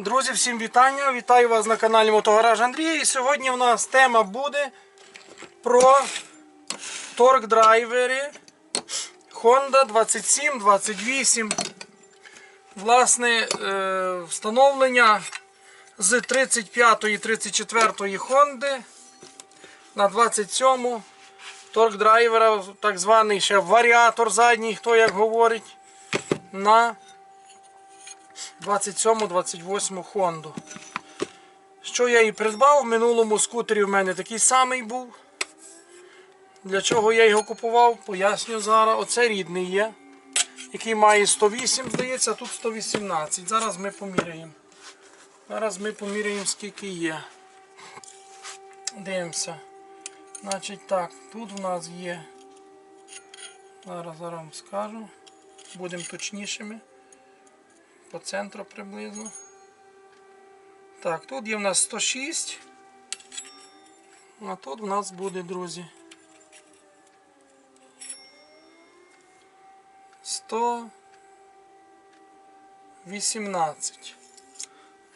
Друзі, всім вітання! Вітаю вас на каналі Мотогараж Андрій. І сьогодні в нас тема буде про торк-драйвери Honda 2728. Власне, е, встановлення з 35-ї 34-ї Honda на 27-му торк-драйвера, так званий ще варіатор задній, хто як говорить, на 27-28 Хонду. Що я і придбав, в минулому скутері в мене такий самий був. Для чого я його купував, поясню зараз. Оце рідний є, який має 108, здається, тут 118. Зараз ми поміряємо. Зараз ми поміряємо, скільки є. Дивимося. Значить так, тут в нас є. Зараз зараз вам скажу. Будемо точнішими по центру приблизно. Так, тут є в нас 106. А тут в нас буде, друзі. 118.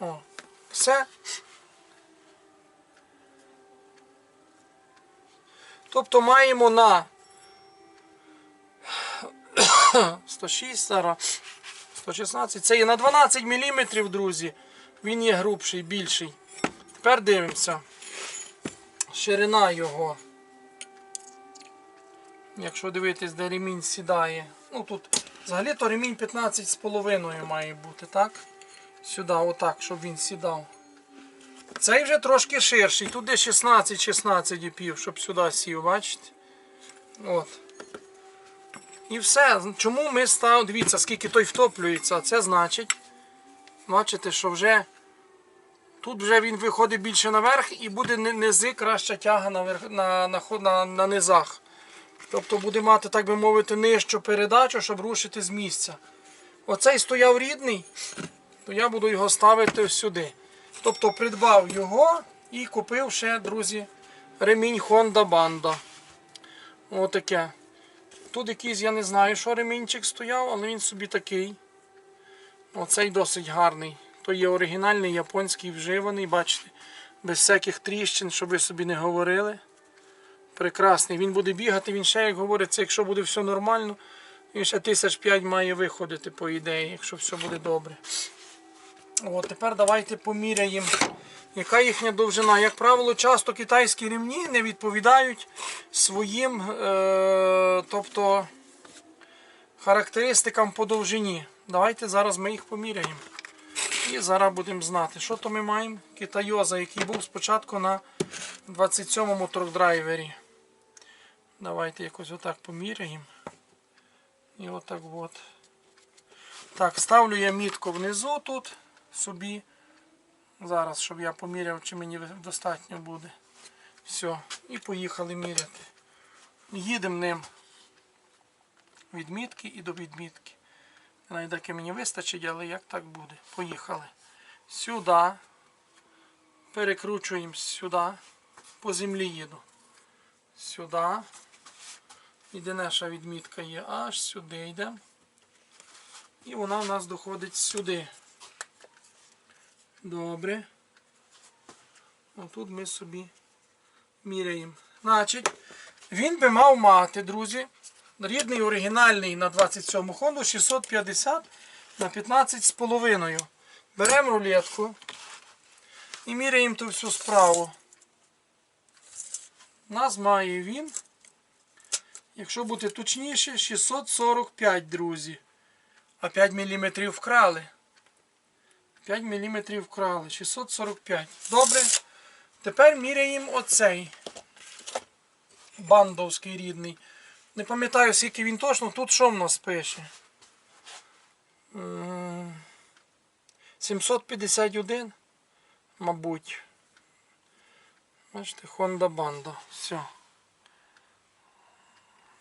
О, все. Тобто маємо на 106 зараз. 116. Це є на 12 мм, друзі. Він є грубший, більший. Тепер дивимося. Ширина його. Якщо дивитись, де ремінь сідає. Ну тут взагалі то ремінь 15,5 має бути, так? Сюди, отак, щоб він сідав. Цей вже трошки ширший. Тут де 16-16 щоб сюди сів, бачите? От. І все. Чому ми ставимо, дивіться, скільки той втоплюється. Це значить, бачите, що вже тут вже він виходить більше наверх і буде ни- низи краща тяга наверх, на, на, на, на низах. Тобто буде мати, так би мовити, нижчу передачу, щоб рушити з місця. Оцей стояв рідний, то я буду його ставити сюди. Тобто придбав його і купив ще, друзі, ремінь Honda Banda. Отаке. Тут якийсь, я не знаю, що ремінчик стояв, але він собі такий. Оцей досить гарний. То є оригінальний японський вживаний, бачите, без всяких тріщин, щоб ви собі не говорили. Прекрасний. Він буде бігати, він ще, як говориться, якщо буде все нормально, він ще тисяч п'ять має виходити, по ідеї, якщо все буде добре. От, тепер давайте поміряємо, яка їхня довжина. Як правило, часто китайські ремні не відповідають своїм е, тобто, характеристикам по довжині. Давайте зараз ми їх поміряємо. І зараз будемо знати, що то ми маємо. Китайоза, який був спочатку на 27-му торкдрайвері. Давайте якось отак поміряємо. І отак от. Так, ставлю я мітку внизу тут собі. Зараз, щоб я поміряв, чи мені достатньо буде. Все. І поїхали міряти. Їдемо ним від мітки і до відмітки. Доки мені вистачить, але як так буде. Поїхали. Сюди. Перекручуємо сюди. По землі їду. Сюди. Єдинаша відмітка є аж сюди йде. І вона у нас доходить сюди. Добре. Отут ми собі міряємо. Значить, він би мав мати, друзі, рідний оригінальний на 27 Honda 650 на 15,5. Беремо рулетку і міряємо ту всю справу. У нас має він, якщо бути точніше, 645, друзі. А 5 мм вкрали. 5 мм вкрали. 645. Добре. Тепер міряємо оцей бандовський рідний. Не пам'ятаю, скільки він точно. Тут що в нас пише? 751, мабуть. Бачите, Honda Banda. Все.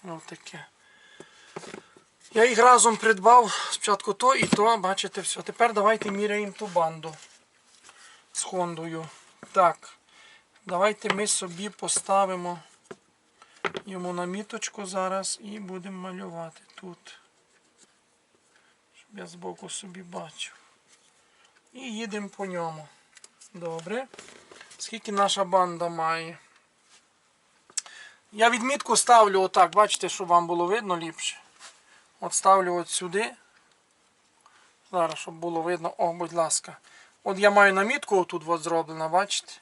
Ось таке. Я їх разом придбав спочатку то і то, бачите, все. Тепер давайте міряємо ту банду з Хондою. Так, давайте ми собі поставимо йому на міточку зараз і будемо малювати тут. Щоб я збоку собі бачив. І їдемо по ньому. Добре. Скільки наша банда має? Я відмітку ставлю отак, бачите, щоб вам було видно ліпше. От ставлю от сюди. Зараз, щоб було видно. О, будь ласка. От я маю намітку отут от зроблена, бачите?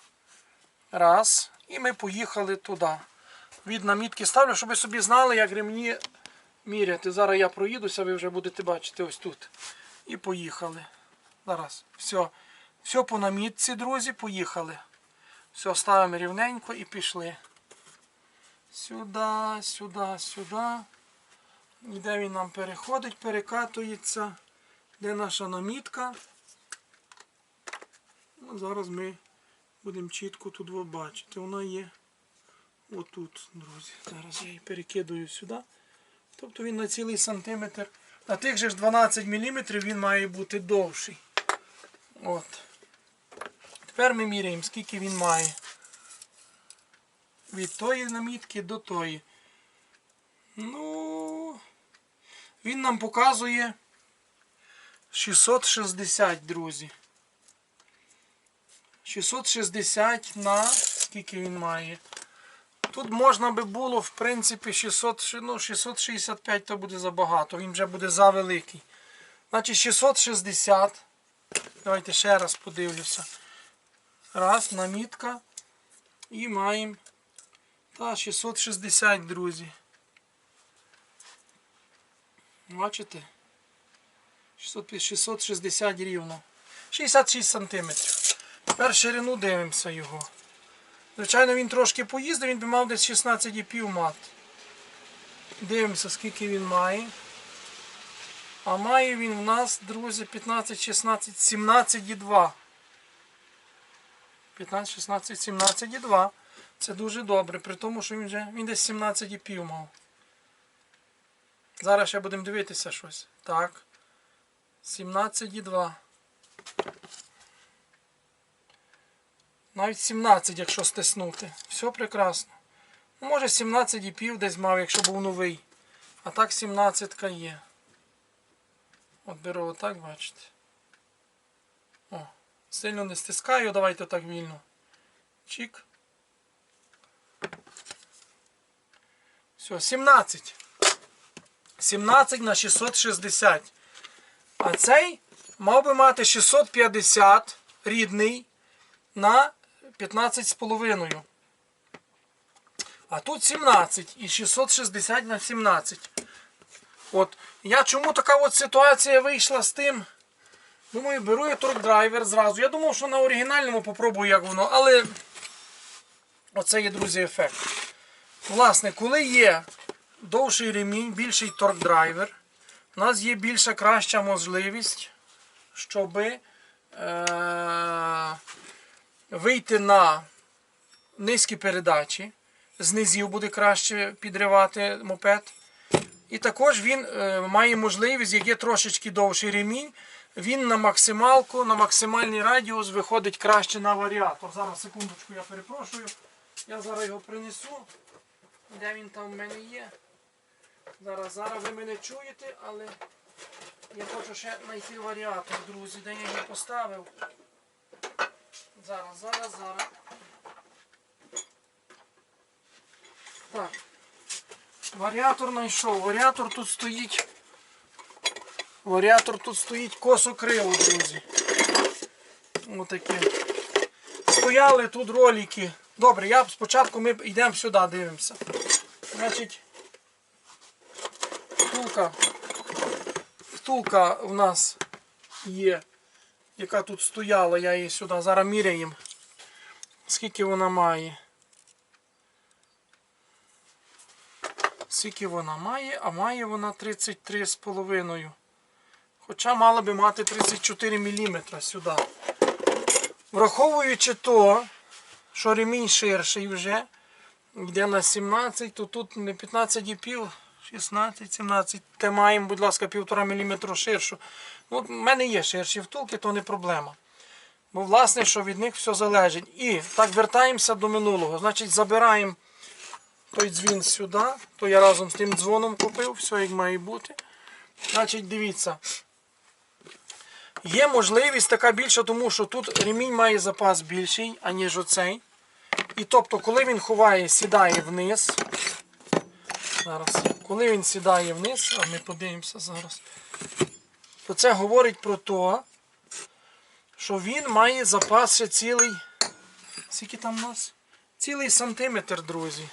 Раз. І ми поїхали туди. Від намітки ставлю, щоб ви собі знали, як ремні міряти. Зараз я проїдуся, ви вже будете бачити ось тут. І поїхали. Зараз. Все. Все по намітці, друзі, поїхали. Все, ставимо рівненько і пішли. Сюди, сюди, сюди. Де він нам переходить, перекатується. Де наша намітка? Ну, зараз ми будемо чітко тут бачити. Вона є отут, друзі. Зараз я її перекидаю сюди. Тобто він на цілий сантиметр. На тих же ж 12 мм він має бути довший. От. Тепер ми міряємо, скільки він має. Від тої намітки до тої. Ну, він нам показує 660, друзі. 660 на скільки він має. Тут можна би було, в принципі, 600, ну, 665 то буде забагато, він вже буде завеликий. Значить 660. Давайте ще раз подивлюся. Раз, намітка. І маємо та 660, друзі. Бачите? 660 рівно. 66 сантиметрів. Тепер ширину дивимося його. Звичайно, він трошки поїздив, він би мав десь 16,5 мати. Дивимося, скільки він має. А має він в нас, друзі, 15, 16, 17,2. 15, 16, 17,2. Це дуже добре, при тому, що він вже він десь 17,5 мав. Зараз ще будемо дивитися щось. Так. 17,2. Навіть 17, якщо стиснути. Все прекрасно. Ну, Може 17,5 десь мав, якщо був новий. А так 17 є. От беру отак, бачите. О, сильно не стискаю, давайте так вільно. Чик. Все, 17. 17 на 660. А цей мав би мати 650 рідний на 15,5. А тут 17 і 660 на 17. От. Я чому така от ситуація вийшла з тим? Думаю, беру я торкдрайвер зразу. Я думав, що на оригінальному попробую, як воно, але оце є, друзі, ефект. Власне, коли є довший ремінь, більший торкдрайвер, у нас є більша краща можливість, щоб е- вийти на низькі передачі. З низів буде краще підривати мопед. І також він е, має можливість, як є трошечки довший ремінь, він на максималку, на максимальний радіус виходить краще на варіатор. Зараз секундочку, я перепрошую. Я зараз його принесу. Де він там в мене є? Зараз, зараз ви мене чуєте, але я хочу ще знайти варіатор, друзі, де я його поставив. Зараз, зараз, зараз. Так. Варіатор знайшов. Варіатор тут стоїть. Варіатор тут стоїть косо-криво, друзі. Отаке. Стояли тут ролики. Добре, я спочатку ми йдемо сюди, дивимося. Значить, втулка. Втулка у нас є, яка тут стояла, я її сюди. Зараз міряємо. Скільки вона має. Скільки вона має, а має вона 33,5. Хоча мала би мати 34 мм сюди. Враховуючи то, що ремінь ширший вже, йде на 17, то тут не 15,5, 16, 17. Те маємо, будь ласка, 1,5 мм ширшу. Ну, в мене є ширші втулки, то не проблема. Бо власне, що від них все залежить. І так вертаємося до минулого. Значить, забираємо той дзвін сюди, то я разом з тим дзвоном купив, все як має бути. Значить, дивіться. Є можливість така більша, тому що тут ремінь має запас більший, аніж оцей. І тобто, коли він ховає, сідає вниз. Зараз, коли він сідає вниз, а ми подивимося зараз, то це говорить про те, що він має запас ще цілий. Скільки там у нас? Цілий сантиметр, друзі.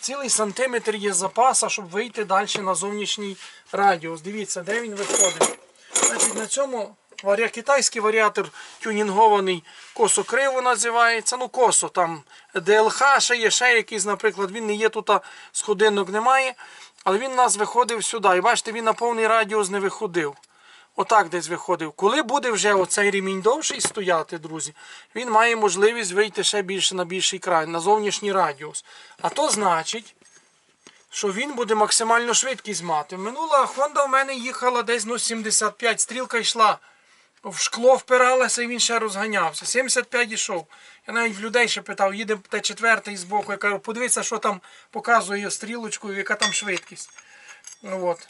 Цілий сантиметр є запаса, щоб вийти далі на зовнішній радіус. Дивіться, де він виходить. Значить, на цьому варі... китайський варіатор тюнінгований косо-криво називається. Ну, косо там ДЛХ, ще є ще якийсь, наприклад, він не є тут, сходинок немає. Але він у нас виходив сюди. І бачите, він на повний радіус не виходив. Отак десь виходив. Коли буде вже оцей ремінь довший стояти, друзі, він має можливість вийти ще більше на більший край, на зовнішній радіус. А то значить, що він буде максимальну швидкість мати. Минула Honda в мене їхала десь ну, 75, стрілка йшла. В шкло впиралася і він ще розганявся. 75 йшов. Я навіть в людей ще питав, їде Т4 з боку. Я кажу, подивіться, що там показує стрілочкою, яка там швидкість. Ну, от.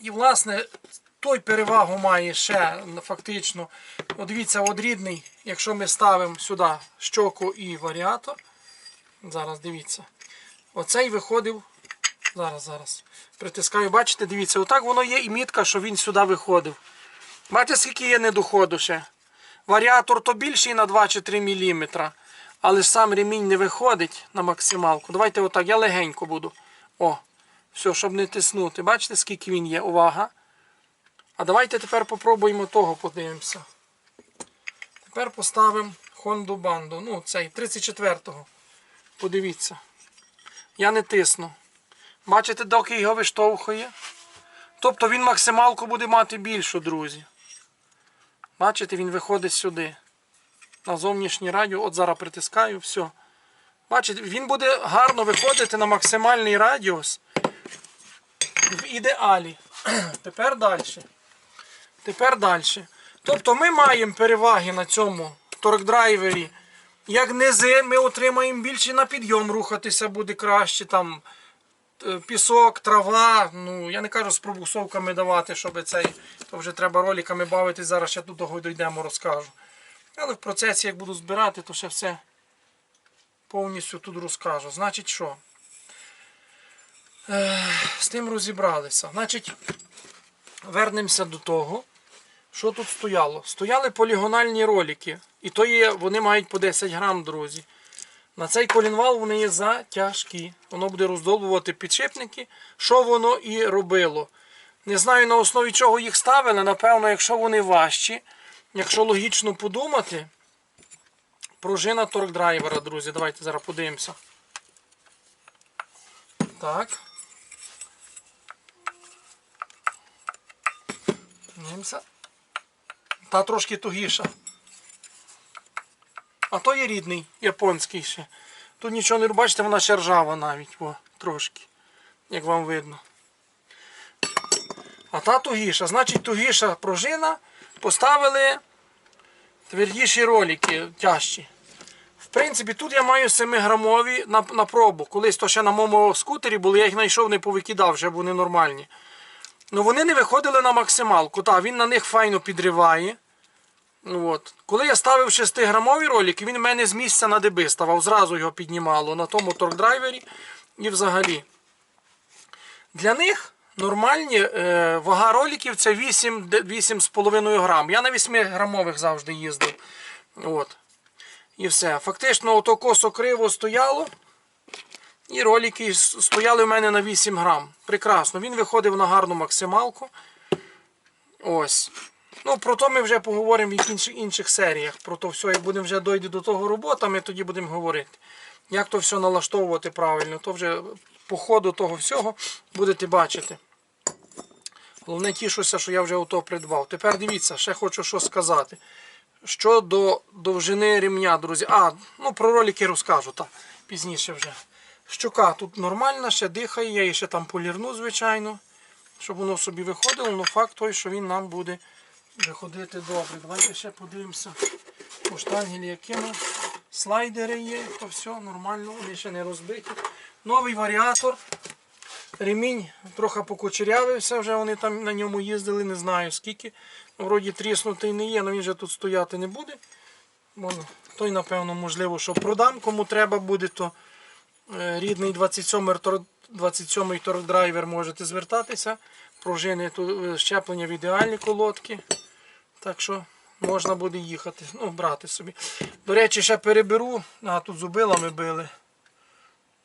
І власне той перевагу має ще фактично. От дивіться, от рідний, якщо ми ставимо сюди щоку і варіатор. Зараз дивіться. Оцей виходив. Зараз, зараз. Притискаю, бачите, дивіться, отак воно є і мітка, що він сюди виходив. Бачите, скільки є недоходу ще. Варіатор то більший на 2 чи 3 мм. Але сам ремінь не виходить на максималку. Давайте отак, я легенько буду. О, все, щоб не тиснути. Бачите, скільки він є? Увага. А давайте тепер попробуємо того подивимося. Тепер поставимо Honda Bando. Ну, цей 34-го. Подивіться. Я не тисну. Бачите, доки його виштовхує? Тобто він максималку буде мати більшу, друзі. Бачите, він виходить сюди. На зовнішнє радіо. От зараз притискаю, все. Бачите, він буде гарно виходити на максимальний радіус. В ідеалі. Тепер далі. Тепер далі. Тобто ми маємо переваги на цьому торкдрайвері. Як низи, ми отримаємо більше на підйом рухатися буде краще. Там пісок, трава. Ну, я не кажу з пробуксовками давати, щоб цей. То вже треба роликами бавитись. Зараз ще того дійдемо, розкажу. Але в процесі, як буду збирати, то ще все повністю тут розкажу. Значить що? Е, з тим розібралися. Значить, вернемося до того, що тут стояло. Стояли полігональні ролики. І то є, вони мають по 10 грам, друзі. На цей колінвал вони є затяжкі. Воно буде роздолбувати підшипники, що воно і робило. Не знаю на основі чого їх ставили. Напевно, якщо вони важчі, якщо логічно подумати, пружина торкдрайвера, друзі. Давайте зараз подивимося. Так. Дивимося. Та трошки тугіша. А то є рідний, японський ще. Тут нічого не бачите, вона ще ржава навіть, о, трошки, як вам видно. А та тугіша, значить тугіша пружина, поставили твердіші ролики, тяжчі. В принципі, тут я маю 7-грамові на, на пробу. Колись то ще на моєму скутері були, я їх знайшов, не повикидав, вже вони нормальні. Ну вони не виходили на максималку. Так, він на них файно підриває. Ну, От. Коли я ставив 6-грамові ролики, він в мене з місця на деби ставав, зразу його піднімало на тому торкдрайвері і взагалі. Для них нормальні е, вага роликів це 8-8,5 грам. Я на 8-грамових завжди їздив. От. І все. Фактично, ото косо криво стояло. І ролики стояли в мене на 8 грам. Прекрасно. Він виходив на гарну максималку. Ось. Ну, про то ми вже поговоримо в інших, інших серіях. Про то все, як будемо вже дойти до того роботи, ми тоді будемо говорити. Як то все налаштовувати правильно, то вже по ходу того всього будете бачити. Головне тішуся, що я вже ото придбав. Тепер дивіться, ще хочу що сказати. Щодо довжини ремня, друзі. А, ну про ролики розкажу, так, пізніше вже. Щука тут нормальна, ще дихає, я її ще там полірну, звичайно, щоб воно собі виходило, але факт той, що він нам буде виходити добре. Давайте ще подивимося. По штангелі якими слайдери є, то все нормально, вони ще не розбиті. Новий варіатор. Ремінь трохи покучерявився, вже вони там на ньому їздили, не знаю скільки. Вроді тріснутий не є, але він вже тут стояти не буде. Той, напевно, можливо, що продам. Кому треба буде, то е, рідний 27-й тор- 27-й торкдрайвер можете звертатися. Пружини тут е, щеплення в ідеальні колодки. Так що можна буде їхати, ну, брати собі. До речі, ще переберу. А, тут зубилами били.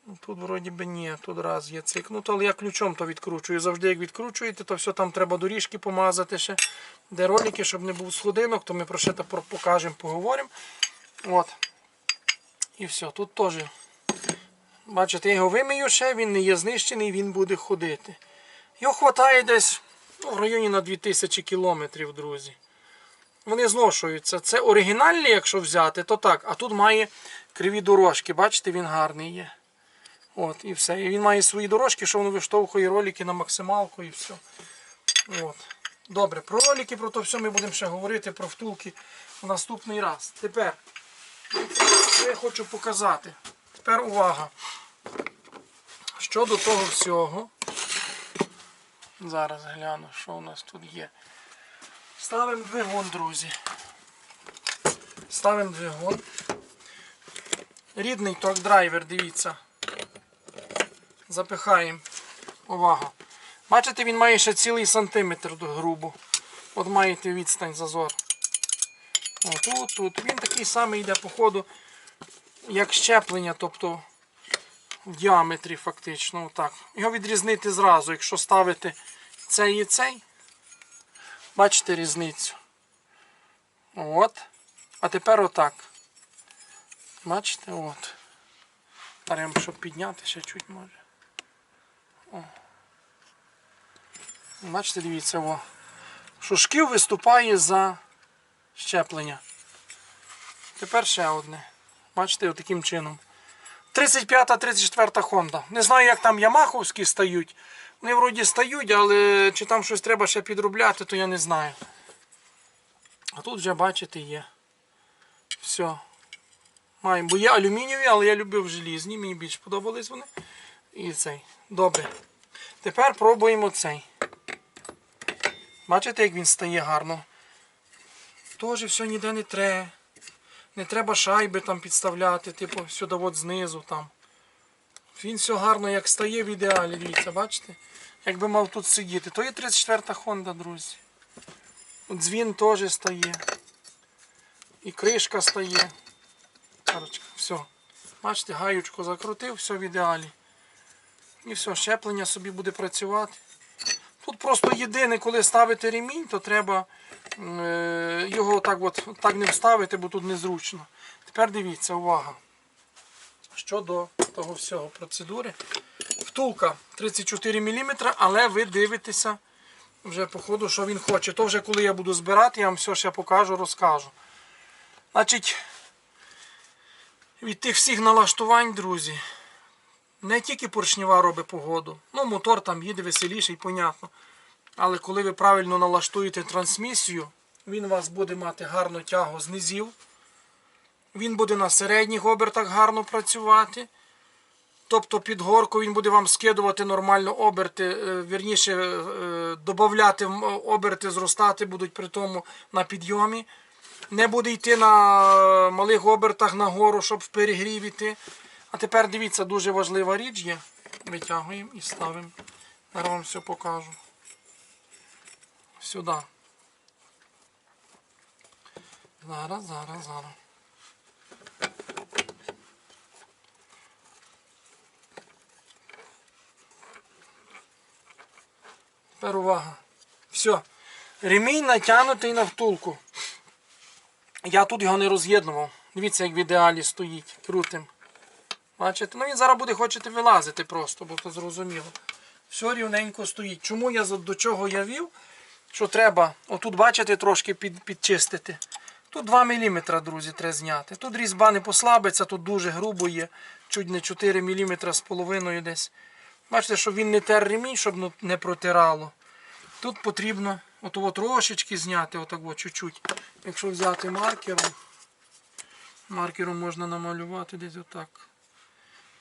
Ну, Тут вроді би ні, тут раз є цик. Ну, то але я ключом то відкручую. Завжди як відкручуєте, то все там треба доріжки помазати ще. Де ролики, щоб не був сходинок, то ми про ще покажемо, поговоримо. От. І все, тут теж. Бачите, я його вимию ще, він не є знищений, він буде ходити. Його вистачає десь ну, в районі на 2000 кілометрів, друзі. Вони зношуються. Це оригінальні, якщо взяти, то так. А тут має криві дорожки. Бачите, він гарний є. От, і все. І він має свої дорожки, що воно виштовхує ролики на максималку і все. От. Добре, про ролики, про то все ми будемо ще говорити, про втулки в наступний раз. Тепер, що я хочу показати. Тепер увага. Щодо того всього. Зараз гляну, що у нас тут є. Ставимо двигун, друзі. Ставимо двигун. Рідний ток-драйвер, дивіться. Запихаємо. Увага. Бачите, він має ще цілий сантиметр грубо. От маєте відстань зазор. Отут, тут. Він такий самий йде по ходу, як щеплення, тобто в діаметрі фактично. Отак. Його відрізнити зразу, якщо ставити цей і цей. Бачите різницю. От. А тепер отак. Бачите, от. Беремо, щоб підняти ще чуть може. О. Бачите, дивіться, о. Що шків виступає за щеплення. Тепер ще одне. Бачите, таким чином. 35-та, 34-та Honda. Не знаю, як там ямаховські стають. Вони вроді стають, але чи там щось треба ще підробляти, то я не знаю. А тут вже, бачите, є. Все. Маємо. Бо є алюмінієві, але я любив желізні, мені більш подобались вони. І цей. Добре. Тепер пробуємо цей. Бачите, як він стає гарно. Теж все ніде не треба. Не треба шайби там підставляти, типу сюди от знизу там. Він все гарно як стає в ідеалі, дивіться, бачите? Якби мав тут сидіти. То є 34-та Honda, друзі. Дзвін теж стає. І кришка стає. Короче, все. Бачите, гаючку закрутив, все в ідеалі. І все, щеплення собі буде працювати. Тут просто єдине, коли ставити ремінь, то треба е, його так, от, так не вставити, бо тут незручно. Тепер дивіться, увага. Щодо того всього процедури. Втулка 34 мм, але ви дивитеся вже по ходу, що він хоче. То вже коли я буду збирати, я вам все ще покажу, розкажу. Значить, від тих всіх налаштувань, друзі, не тільки поршнева робить погоду. Ну, мотор там їде веселіший, понятно. Але коли ви правильно налаштуєте трансмісію, він у вас буде мати гарну тягу з низів. Він буде на середніх обертах гарно працювати. Тобто під горку він буде вам скидувати нормально оберти, е, вірніше е, додати оберти, зростати будуть при тому на підйомі. Не буде йти на малих обертах нагору, щоб в перегрів іти. А тепер дивіться, дуже важлива річ є. Витягуємо і ставимо. Зараз вам все покажу. Сюди. Зараз, зараз, зараз. Тепер увага. Все. Ремінь натягнутий на втулку. Я тут його не роз'єднував. Дивіться, як в ідеалі стоїть. Крутим. Бачите? Ну він зараз буде хочете вилазити просто, бо то зрозуміло. Все рівненько стоїть. Чому я до чого я вів? Що треба, отут, бачите, трошки під, підчистити. Тут 2 мм, друзі, треба зняти. Тут різьба не послабиться, тут дуже грубо є. Чуть не 4 мм з половиною десь. Бачите, щоб він не тер ремінь, щоб ну, не протирало. Тут потрібно отого трошечки зняти, отак от, чуть-чуть. Якщо взяти маркером, маркером можна намалювати десь отак.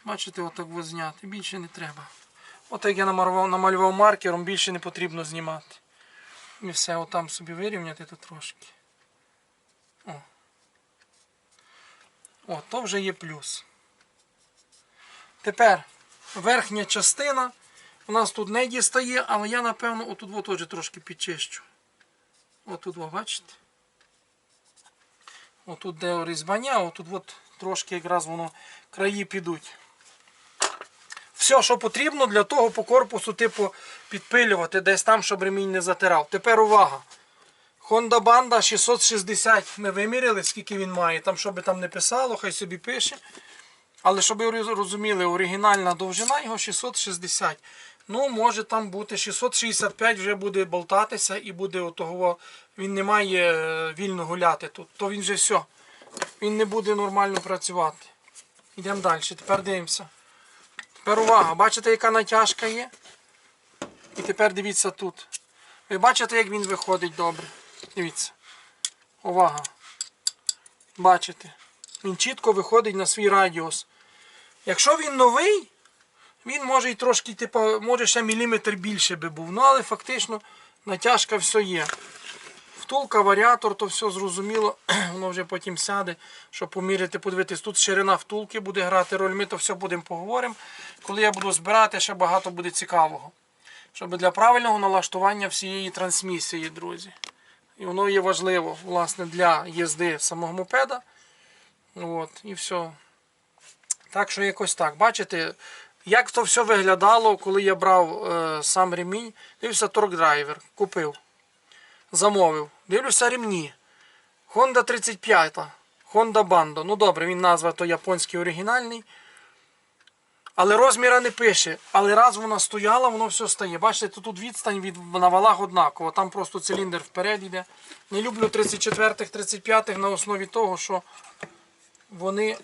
Бачите, отак от зняти. Більше не треба. От я намалював маркером, більше не потрібно знімати. І все, отам собі вирівняти тут трошки. О. О, то вже є плюс. Тепер верхня частина у нас тут не дістає, але я напевно отут от теж трошки підчищу. Отут, ви бачите? Отут де різьбання, отут от трошки якраз воно краї підуть. Все, що потрібно для того по корпусу, типу, підпилювати десь там, щоб ремінь не затирав. Тепер увага. Honda Banda 660 ми виміряли, скільки він має. Там, що там не писало, хай собі пише. Але щоб ви розуміли, оригінальна довжина його 660. Ну, може там бути 665 вже буде болтатися і буде отого, він не має е, вільно гуляти тут. То він вже все. Він не буде нормально працювати. Йдемо далі. Тепер дивимося. Тепер увага, бачите, яка натяжка є? І тепер дивіться тут. Ви бачите, як він виходить добре. Дивіться. Увага. Бачите? Він чітко виходить на свій радіус. Якщо він новий, він може і трошки, типу, може ще міліметр більше би був. Ну, але фактично натяжка все є. Втулка, варіатор, то все зрозуміло, воно вже потім сяде, щоб поміряти, подивитись. Тут ширина втулки буде грати роль. Ми то все будемо поговоримо. Коли я буду збирати, ще багато буде цікавого. Щоб для правильного налаштування всієї трансмісії, друзі. І воно є важливо, власне, для їзди самого мопеда. От, і все. Так що якось так. Бачите, як то все виглядало, коли я брав е, сам ремінь. Дивився торк-драйвер, купив, замовив. Дивлюся ремні. Honda 35, Honda Bando. Ну добре, він назва то японський оригінальний. Але розміра не пише. Але раз вона стояла, воно все стає. Бачите, тут відстань від на валах однакова. Там просто циліндр вперед йде. Не люблю 34-х, 35-х на основі того, що вони.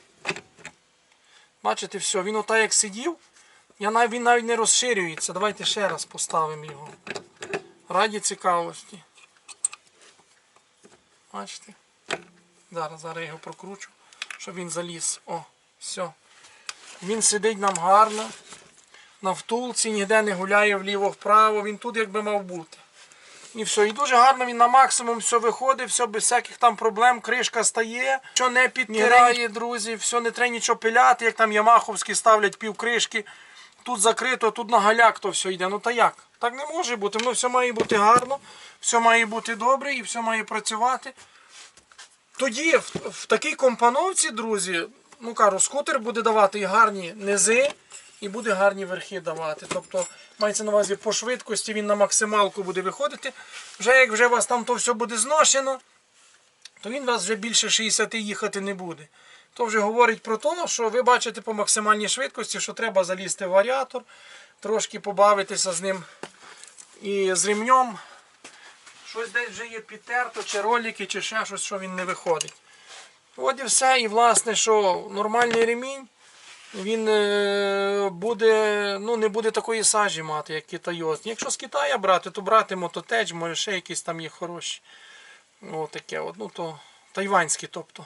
Бачите, все, він отак як сидів, він навіть не розширюється. Давайте ще раз поставимо його. Раді цікавості. Бачите? Зараз, зараз я його прокручу, щоб він заліз. О, все. Він сидить нам гарно. На втулці, ніде не гуляє вліво-вправо, він тут якби мав бути. І все. І дуже гарно він на максимум все виходить, все без всяких там проблем, кришка стає, що не підтирає, друзі, все не треба нічого пиляти, як там ямаховські ставлять пів кришки. Тут закрито, тут на галяк то все йде. Ну та як? Так не може бути. Воно все має бути гарно, все має бути добре і все має працювати. Тоді в, в такій компоновці, друзі, ну кажу, скутер буде давати і гарні низи, і буде гарні верхи давати. Тобто, мається на увазі по швидкості він на максималку буде виходити. Вже як вже у вас там то все буде зношено, то він вас вже більше 60 їхати не буде. То вже говорить про те, що ви бачите по максимальній швидкості, що треба залізти в варіатор, трошки побавитися з ним і з ремнем. Щось десь вже є підтерто, чи ролики, чи ще щось, що він не виходить. От і все. І власне, що нормальний ремінь, він е, буде, ну, не буде такої сажі мати, як китайозний. Якщо з Китаю брати, то брати мототеч, може ще якісь там є хороші. О, таке от, ну то тайванські, тобто.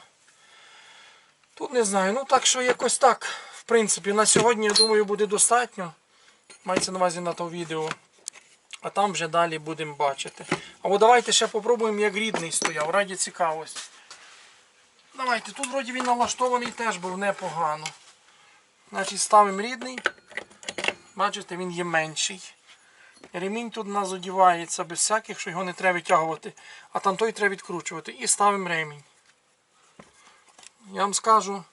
Тут не знаю. Ну так що якось так. В принципі, на сьогодні, я думаю, буде достатньо. Мається на увазі на то відео. А там вже далі будемо бачити. Або давайте ще попробуємо, як рідний стояв, раді цікавості. Давайте, тут вроді він налаштований теж був непогано. Значить, ставимо рідний. Бачите, він є менший. Ремінь тут у нас одівається без всяких, що його не треба витягувати, а там той треба відкручувати. І ставимо ремінь. Я вам скажу,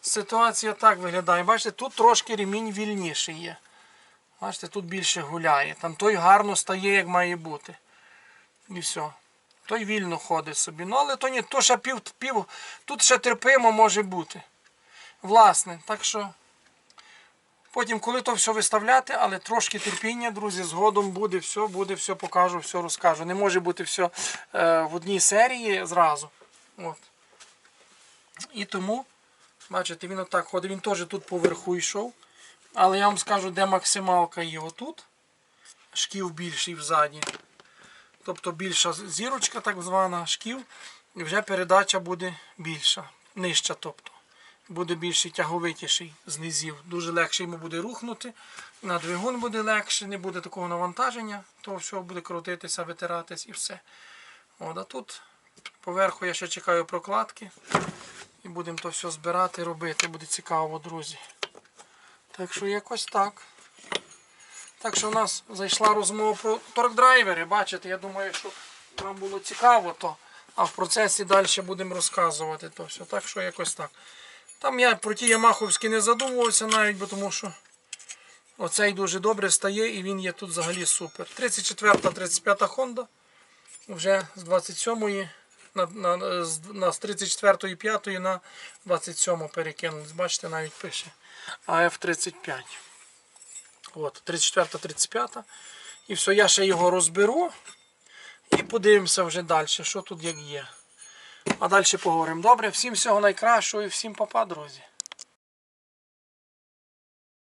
ситуація так виглядає. Бачите, тут трошки ремінь вільніший є. Бачите, тут більше гуляє. Там той гарно стає, як має бути. І все. Той вільно ходить собі. Ну, але то ні, то ще пів, пів, тут ще терпимо може бути. Власне, так що. Потім, коли то все виставляти, але трошки терпіння, друзі, згодом буде все, буде все, покажу, все розкажу. Не може бути все е, в одній серії зразу. От. І тому, бачите, він отак ходить. Він теж тут поверху йшов. Але я вам скажу, де максималка його тут. Шків більший взаді. Тобто більша зірочка, так звана шків. І вже передача буде більша, нижча. тобто. Буде більш тяговитіший з низів. Дуже легше йому буде рухнути. На двигун буде легше, не буде такого навантаження, того всього буде крутитися, витиратись і все. От, а тут поверху я ще чекаю прокладки. І будемо то все збирати, робити. Буде цікаво, друзі. Так що якось так. Так що у нас зайшла розмова про торкдрайвери. Бачите, я думаю, що вам було цікаво то. А в процесі далі будемо розказувати то все. Так що якось так. Там я про ті Ямаховські не задумувався навіть, бо тому що оцей дуже добре стає і він є тут взагалі супер. 34-35 Honda. Вже з 27-ї на, на, на, з 34-ї 5 на 27 перекинулись. Бачите, навіть пише АФ-35. От, 34-35. І все, я ще його розберу. І подивимося вже далі, що тут як є. А далі поговоримо. Добре, всім всього найкращого і всім папа, друзі.